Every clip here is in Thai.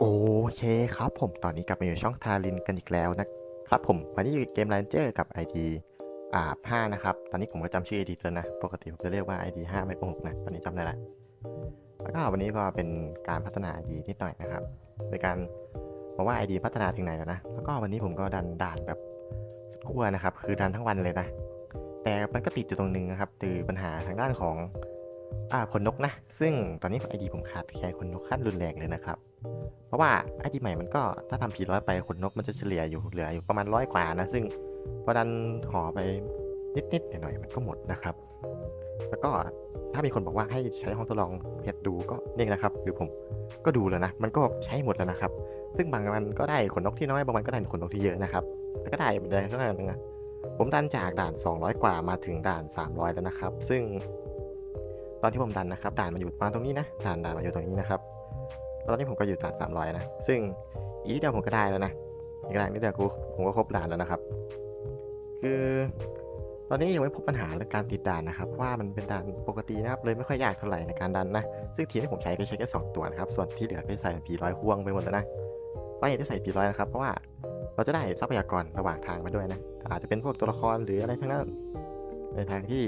โอเคครับผมตอนนี้กลับมาอยู่ช่องทารินกันอีกแล้วนะครับผมวันนี้อยู่เกม Ranger กับ ID อ่า5นะครับ ตอนนี้ผมก็จำชื่อ ID แล้วนะ ปกติผมจะเรียกว่า ID 5ไม่โกหกนะ ตอนนี้จำได้ละแล้วก็วันนี้ก็เป็นการพัฒนา ID นิดหน่อยนะครับ โดยการบอกว่า ID พัฒนาถึงไหนแล้วนะ แล้วก็วันนี้ผมก็ดันด่านแบบขั้วนะครับ คือดันทั้งวันเลยนะ แต่มันก็ติดอยู่ตรงนึงนะครับคือปัญหาทางด้านของ อ่าขนนกนะ ซึ่งตอนนี้ ID ผมขาดแคลนขนนกขั้นรุนแรงเลยนะครับ เพราะว่าไอดีใหม่มันก็ถ้าทำผีร้อยไปขนนกมันจะเฉลี่ยอยู่เหลืออยู่ประมาณร้อยกว่านะ ซึ่งพอดันห่อไปนิดๆหน่อยๆมันก็หมดนะครับ แล้วก็ถ้ามีคนบอกว่าให้ใช้ห้องทดลองเพชรดูก็เนี่ยนะครับคือผมก็ดูแล้วนะ มันก็ใช้หมดแล้วนะครับ ซึ่งบางวันก็ได้ขนนกที่น้อยบางวันก็ได้ขนนกที่เยอะนะครับแต่ก็ได้เหมือนเดิมเท่านั้นนะผมดันจากด่าน 200 กว่ามาถึงด่าน 300 แล้วนะครับ ซึ่ง ตอนที่ผมดันนะครับด่านมาอยู่ประมาณตรงนี้นะด่านด่านมาอยู่ตรงนี้นะครับตอนนี้ผมก็อยู่ด่าน300นะซึ่งอีกนิดเดียวผมก็ได้แล้วนะอีกด่านนิดเดียวกูผมก็ครบด่านแล้วนะครับ คือตอนนี้ยังไม่พบปัญหาเรื่องการติดด่านนะครับเพราะว่ามันเป็นด่านปกตินะครับเลยไม่ค่อยยากเท่าไหร่ในการดันนะ ซึ่งทีมที่ผมใช้ก็ใช้แค่สองตัวนะครับส่วนที่เหลือก็ใส่ผีร้อยควงไปหมดแล้วนะว่าอยากจะใส่ผีร้อยนะครับเพราะว่าเราจะได้ทรัพยากรระหว่างทางมาด้วยนะอาจจะเป็นพวกตัวละครหรืออะไรทั้งนั้นในทางที่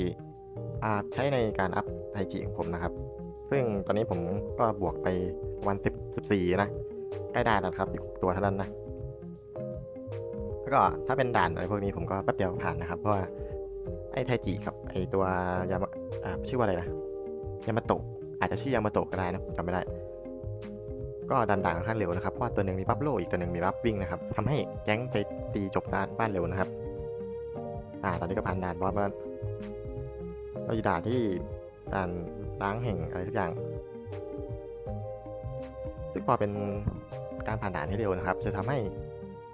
อาใช้ในการอัพไอจีของผมนะครับ ซึ่งตอนนี้ผมก็บวกไปวันสิบสี่นะใกล้ได้แล้วครับอีกหกตัวเท่านั้นนะแล้วก็ถ้าเป็นด่านอะไรพวกนี้ผมก็แป๊บเดียวผ่านนะครับ เพราะว่าไอ้ไทจิกับไอ้ตัวยามาชื่อว่าอะไรนะยามาโตะอาจจะชื่อยามาโตะก็ได้นะจำไม่ได้ ก็ดันด่านค่อนข้างเร็วนะครับเพราะว่าตัวหนึ่งมีบัฟโลอีกตัวหนึ่งมีบัฟวิ่งนะครับทำให้แก๊งไปตีจบด่านบ้านเร็วนะครับ อ่าตอนนี้ก็ผ่านด่านบอสมา เราอยู่ด่านที่ด่านล้างแห่งอะไรสักอย่าง ซึ่งพอเป็นการผ่านด่านที่เร็วนะครับ จะทำให้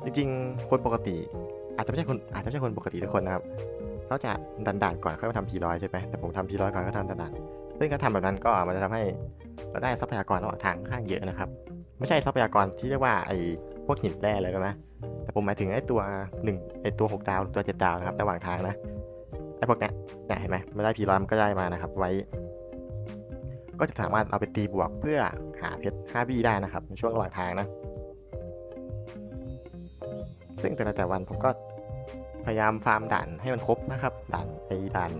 จริงๆ คนปกติ อาจจะไม่ใช่คนอาจจะไม่ใช่คนปกติทุกคนนะครับเขาจะดันด่านก่อนค่อยมาทำพีร้อยใช่ไหมแต่ผมทำพีร้อยก่อนก็ทำด่านซึ่งการทำแบบนั้นก็มันจะทำให้เราได้ทรัพยากรระหว่างทางข้างเยอะนะครับ ไม่ใช่ทรัพยากรที่เรียกว่าไอ้พวกหินแร่เลยนะแต่ผมหมายถึงไอ้ตัวหนึ่งไอ้ตัวหกดาวตัวเจ็ดดาวนะครับระหว่างทางนะ อ้พวกเนี้ยเนี่ยเห็นไหมไม่ได้พีร้อยมันก็ได้มานะครับ ไว้ ก็จะสามารถเอาไปตีบวกเพื่อหาเพชร5บี้ได้นะครับ ในช่วงระหว่างทางนะ ซึ่งแต่ละแต่วันผมก็พยายามฟาร์มด่านให้มันครบนะครับด่านไอ้ด่าน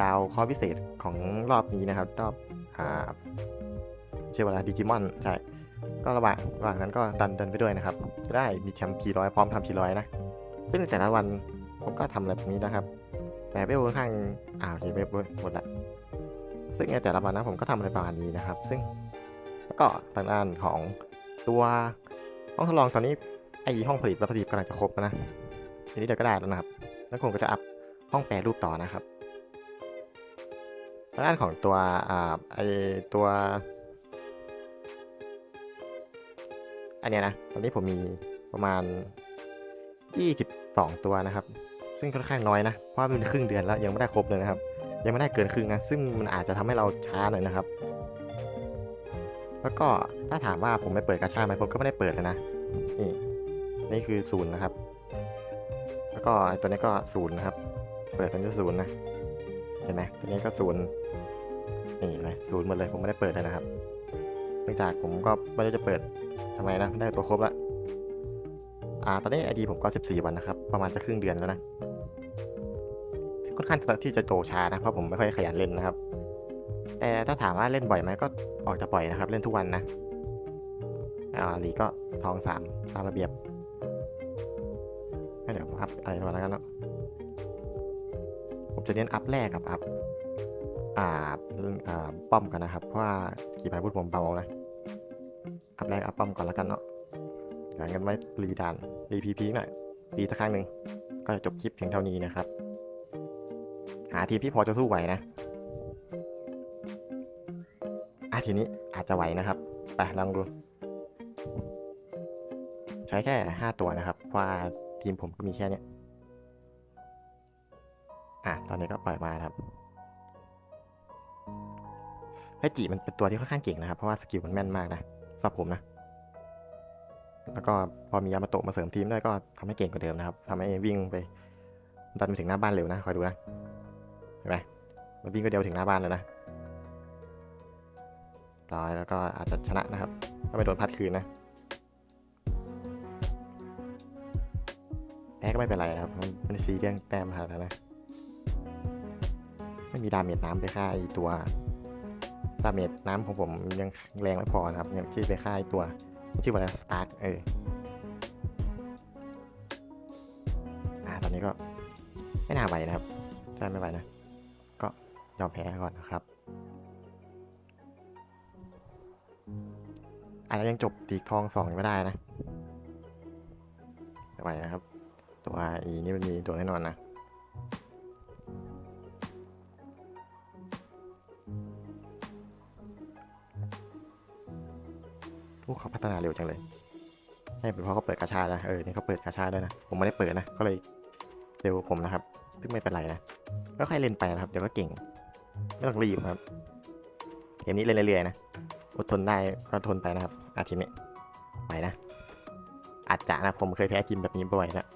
ดาวข้อพิเศษของรอบนี้นะครับ รอบอ่าเชื่อว่าดิจิมอนใช่ก็ระหว่างระหว่างนั้นก็ดันดันไปด้วยนะครับ จะได้มีแชมป์พีร้อยพร้อมทำพีร้อยนะ ซึ่งในแต่ละวันผมก็ทำแบบนี้นะครับ แต่เวลค่อนข้างอ่าโอเคเวลหมดละซึ่งในแต่ละวันนะผมก็ทำอะไรประมาณนี้นะครับ ซึ่งแล้วก็ทางด้านของตัวห้องทดลองตอนนี้ไอห้องผลิตวัตถุดิบกำลังจะครบแล้วนะทีนี้เดี๋ยวก็ได้แล้วนะครับ แล้วผมก็จะอัพห้องแปรรูปต่อนะครับทางด้านของตัวอ่าไอตัวอันเนี้ยนะ ตอนนี้ผมมีประมาณ 22 ตัวนะครับ ซึ่งค่อนข้างน้อยนะ เพราะว่ามันครึ่งเดือนแล้วยังไม่ได้ครบเลยนะครับ ยังไม่ได้เกินครึ่งนะ ซึ่งมันอาจจะทำให้เราช้าหน่อยนะครับ แล้วก็ถ้าถามว่าผมไม่เปิดกาชาไหมผมก็ไม่ได้เปิดเลยนะ นี่ นี่คือศูนย์นะครับ แล้วก็ตัวนี้ก็ศูนย์นะครับ เปิดเป็นศูนย์นะ เห็นไหมตัวนี้ก็ศูนย์นี่เลยศูนย์หมดเลย ผมไม่ได้เปิดเลยนะครับ เนื่องจากผมก็ไม่ได้จะเปิดทำไมนะ ได้ตัวครบละ อ่าตอนนี้ไอดีผมก็ 14 วันนะครับ ประมาณจะครึ่งเดือนแล้วนะ ค่อนข้างที่จะโตช้านะ เพราะผมไม่ค่อยขยันเล่นนะครับ แต่ถ้าถามว่าเล่นบ่อยไหมก็ออกจะบ่อยนะครับ เล่นทุกวันนะ อ่าลีก็ทองสามตามระเบียบให้เดี๋ยวอัพอะไรก่อนแล้วกันเนาะ ผมจะเน้นอัพแรกกับอัพอ่าอ่าป้อมกันนะครับ เพราะว่าขี่พายพูดผมเบานะ อัพแรกอัพป้อมก่อนแล้วกันเนาะ เดี๋ยวงั้นไว้รีดานรีพีพีหน่อยรีสักครั้งหนึ่งก็จะจบคลิปเพียงเท่านี้นะครับ หาทีมที่พอจะสู้ไหวนะอะทีนี้อาจจะไหวนะครับไปลองดู ใช้แค่ 5 ตัวนะครับเพราะว่าทีมผมก็มีแค่เนี้ยอะตอนนี้ก็ปล่อยมาครับเพจิมันเป็นตัวที่ค่อนข้างเก่งนะครับ เพราะว่าสกิลมันแม่นมากนะสำหรับผมนะ แล้วก็พอมียามาโตะมาเสริมทีมได้ก็ทำให้เก่งกว่าเดิมนะครับทำให้วิ่งไปดันไปถึงหน้าบ้านเร็วนะ คอยดูนะเห็นไหมมันวิ่งก็เดียวถึงหน้าบ้านแล้วนะร้อยแล้วก็อาจจะชนะนะครับ ถ้าไม่โดนพัดคืนนะแพ้ก็ไม่เป็นไรนะครับ มันมันซีเรื่องแต้มหาแล้วนะ ไม่มีดาเมจน้ำไปฆ่าไอตัวดาเมจน้ำของผมยังแรงไม่พอนะครับ ยังที่ไปฆ่าไอตัว ชื่อว่าอะไรสตาร์กเอออ่าตอนนี้ก็ไม่น่าไหวนะครับใช่ไม่ไหวนะ ก็ยอมแพ้ก่อนนะครับอาจจะยังจบตีกองสองไม่ได้นะไม่ไหวนะครับ ตัวอีนี่มันมีโดนแน่นอนนะ พวกเขาพัฒนาเร็วจังเลยให้เป็นเพราะเขาเปิดกาชานะเออนี่เขาเปิดกาชาด้วยนะ ผมไม่ได้เปิดนะ ก็เลยเร็วผมนะครับซึ่งไม่เป็นไรนะ ก็ค่อยเล่นไปนะครับ เดี๋ยวก็เก่ง ไม่ต้องรีบครับ เกมนี้เล่นเรื่อยๆนะ อดทนได้ก็ทนไปนะครับ อาทิตย์นี้ ไปนะ อาจจะนะผมเคยแพ้ทีมแบบนี้บ่อยแล้ว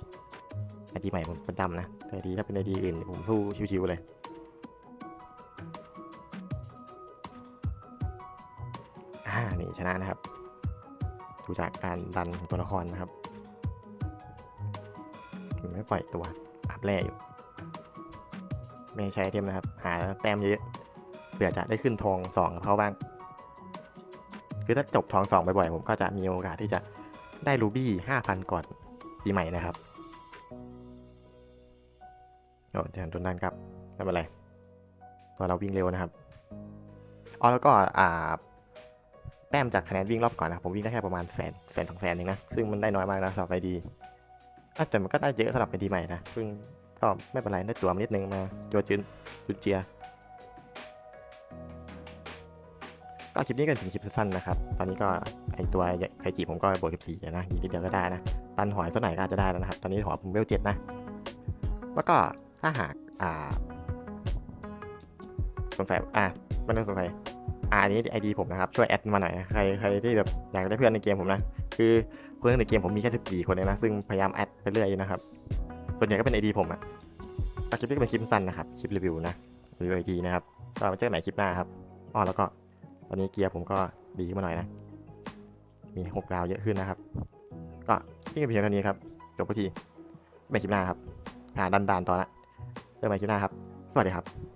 ไอดีใหม่ผมประจำนะ แต่ดีถ้าเป็นไอดีอื่นผมสู้ชิวๆเลยอ่านี่ชนะนะครับ ดูจากการดันตัวละครนะครับมันไม่ปล่อยตัวอัพแร่อยู่ ไม่ใช้ไอเทมนะครับ หาแต้มเยอะเผื่อจะได้ขึ้นทองสองเขาบ้าง คือถ้าจบทองสองบ่อยๆ ผมก็จะมีโอกาสที่จะได้รูบี้ห้าพันก่อนปีใหม่นะครับโอ้เดี๋ยวตัวนั้นครับไม่เป็นไรตัวเราวิ่งเร็วนะครับอ๋อแล้วก็อ่า แต้มจากคะแนนวิ่งรอบก่อนนะผมวิ่งได้แค่ประมาณแสนแสนสองแสนเองนะซึ่งมันได้น้อยมากนะสำหรับไอดีแต่มันก็ได้เยอะสำหรับไอดีใหม่นะซึ่งก็ไม่เป็นไรได้ตัวมานิดนึงมาจัวจืนจุนเจียก็คลิปนี้ก็เป็นคลิปสั้นๆนะครับ ตอนนี้ก็ไอตัวไคจิผมก็บวก14นะอีกนิดเดียวก็ได้นะ ตันหอยสักหน่อยก็อาจจะได้แล้วนะครับ ตอนนี้หอยผมเวลเจ็ดนะ แล้วก็ถ้าหาก อ่า สงสัย อะไม่ต้องสงสัย อ่าอันนี้ไอดีผมนะครับ ช่วยแอดมาหน่อยใครใครที่แบบอยากได้เพื่อนในเกมผมนะ คือเพื่อนในเกมผมมีแค่14คนเองนะ ซึ่งพยายามแอดไปเรื่อยนะครับ ส่วนใหญ่ก็เป็นไอดีผมอะตคลิปนี้ก็เป็นคลิปสั้นนะครับ คลิปรีวิวนะรีวิวไอดีนะครับ ก็มาเจอกันใหม่คลิปหน้าครับอ๋อแล้วก็ตอนนี้เกียร์ผมก็ดีขึ้นมาหน่อยนะ มีหกดาวเยอะขึ้นนะครับ ก็นี่ก็เพียงเท่านี้ครับ จบพอทีไปคลิปหน้าครับ หาดันดานต่อละเจอกันใหม่คลิปหน้าครับ สวัสดีครับ